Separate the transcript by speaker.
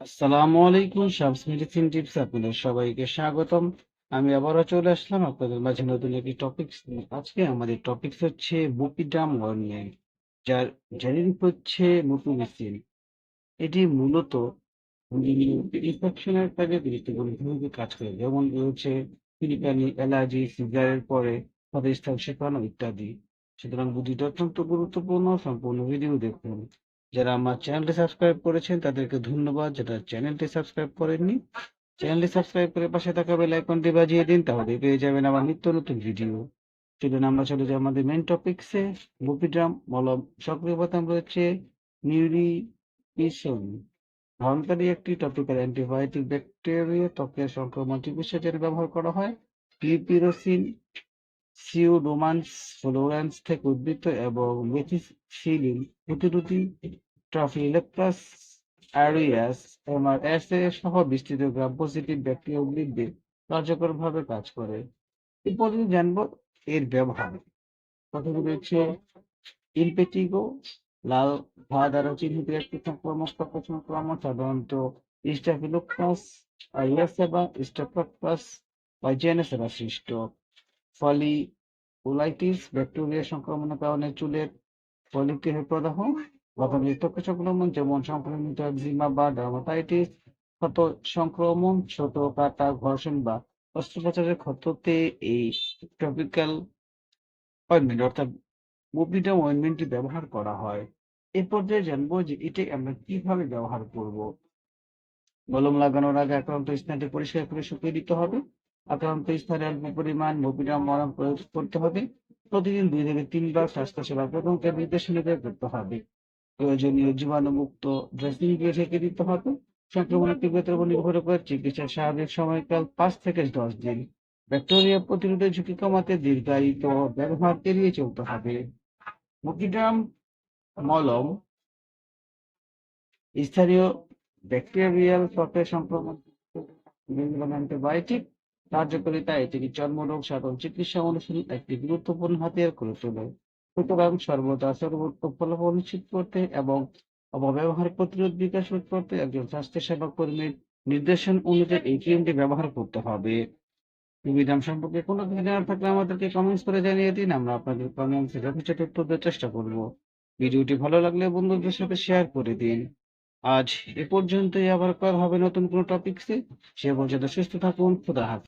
Speaker 1: আসসালামু আলাইকুম Shams medicine tips আপনাদের সবাইকে স্বাগতম। আমি আবারও চলে আসলাম আপনাদের মাঝে নতুন একটি টপিকস আজকে আমাদের টপিকস হচ্ছে বুপিডাম ওয়ার্নিয়াম যার জেনেরিক হচ্ছে মুপিমেসিন এটি মূলত ইনফেকশনের কাজে গুরুত্বপূর্ণ ভূমিকা কাজ করে। যেমন রয়েছে পিলিকানি অ্যালার্জি সিজারের পরে ক্ষতস্থান শেখানো ইত্যাদি। সুতরাং বুদ্ধিটা অত্যন্ত গুরুত্বপূর্ণ, সম্পূর্ণ ভিডিও দেখুন। যারা আমার চ্যানেলটি সাবস্ক্রাইব করেছেন, তাদেরকে ধন্যবাদ। যারা চ্যানেলটি সাবস্ক্রাইব করেননি, চ্যানেলটি সাবস্ক্রাইব করে পাশে থাকা বেল আইকনটি বাজিয়ে দিন, তাহলে পেয়ে যাবেন আমার নিত্য নতুন ভিডিও। চলুন আমরা চলে যাই আমাদের মেন টপিকসে বুপিড্রাম মলম, সক্রিয় বোতাম রয়েছে নিউরিপিসন ধারণকারী একটি টপিক্যাল অ্যান্টিবায়োটিক ব্যাকটেরিয়া ত্বকের সংক্রমণ চিকিৎসার জন্য ব্যবহার করা হয় লিপিরোসিন সিউডোমান্স ফ্লোরেন্স থেকে উদ্ভিদ এবং মেথিসিলিন প্রতিরোধী ট্রাফিলেপ্রাস অ্যারিয়াস এমআরএস সহ বিস্তৃত গ্রাম পজিটিভ ব্যাকটেরিয়া উদ্ভিদদের কার্যকরভাবে কাজ করে। এরপরে জানব এর ব্যবহার। প্রথমে রয়েছে ইলপেটিগো লাল ধোঁয়া দ্বারা চিহ্নিত একটি সংক্রামক সংক্রমণ সাধারণত স্টাফিলোকাস আইয়াস বা স্টাফাকাস পাইজেনাস দ্বারা সৃষ্ট। ফলিকুলাইটিস ব্যাকটেরিয়া সংক্রমণের কারণে চুলের ফলিকুলার প্রদাহ। ত্বকের সংক্রমণ যেমন সংক্রমিত একজিমা বা ডার্মাটাইটিস ক্ষত সংক্রমণ, ছোট কাটা ঘর্ষণ বা অস্ত্রোপচারের ক্ষততে এই টপিক্যাল অয়েন্টমেন্ট অর্থাৎ মুভিডাম অয়েন্টমেন্টটি ব্যবহার করা হয়। এ পর্যায়ে জানব যে এটি আমরা কীভাবে ব্যবহার করব। মলম লাগানোর আগে আক্রান্ত স্থানটি পরিষ্কার করে শুকিয়ে দিতে হবে। আক্রান্ত স্থানে অল্প পরিমাণ মুভিডাম মলম প্রয়োগ করতে হবে। প্রতিদিন দুই থেকে তিনবার স্বাস্থ্যসেবা প্রথমকে নির্দেশনাতে করতে হবে। প্রয়োজনীয় জীবাণুমুক্ত ড্রেসিং ঢেকে দিতে হবে। সংক্রমণের তীব্রতার উপর নির্ভর করে চিকিৎসার স্বাভাবিক সময়কাল পাঁচ থেকে দশ দিন। ব্যাকটেরিয়া প্রতিরোধের ঝুঁকি কমাতে দীর্ঘায়িত ব্যবহার এড়িয়ে চলতে হবে। মুকিডাম মলম, স্থানীয় ব্যাকটেরিয়াল ত্বকের সংক্রমণ অ্যান্টিবায়োটিক কার্যকারিতা এটি চর্মরোগ, সাধারণ চিকিৎসা অনুশীলন একটি গুরুত্বপূর্ণ হাতিয়ার করে তোলে। সুতরাং সর্বদা সর্বোত্তম ফলাফল নিশ্চিত করতে এবং অপব্যবহার প্রতিরোধ বিকাশ করতে একজন স্বাস্থ্যসেবা কর্মীর নির্দেশন অনুযায়ী এই ক্রিমটি ব্যবহার করতে হবে। সুবিধাম সম্পর্কে কোনো জানার থাকলে আমাদেরকে কমেন্টস করে জানিয়ে দিন, আমরা আপনাদের কমেন্টসে যথেষ্ট উত্তর দেওয়ার চেষ্টা করব। ভিডিওটি ভালো লাগলে বন্ধুদের সাথে শেয়ার করে দিন। আজ এ পর্যন্তই, আবার কল হবে নতুন কোনো টপিকসে সে পর্যন্ত সুস্থ থাকুন, খুদা হাফেজ।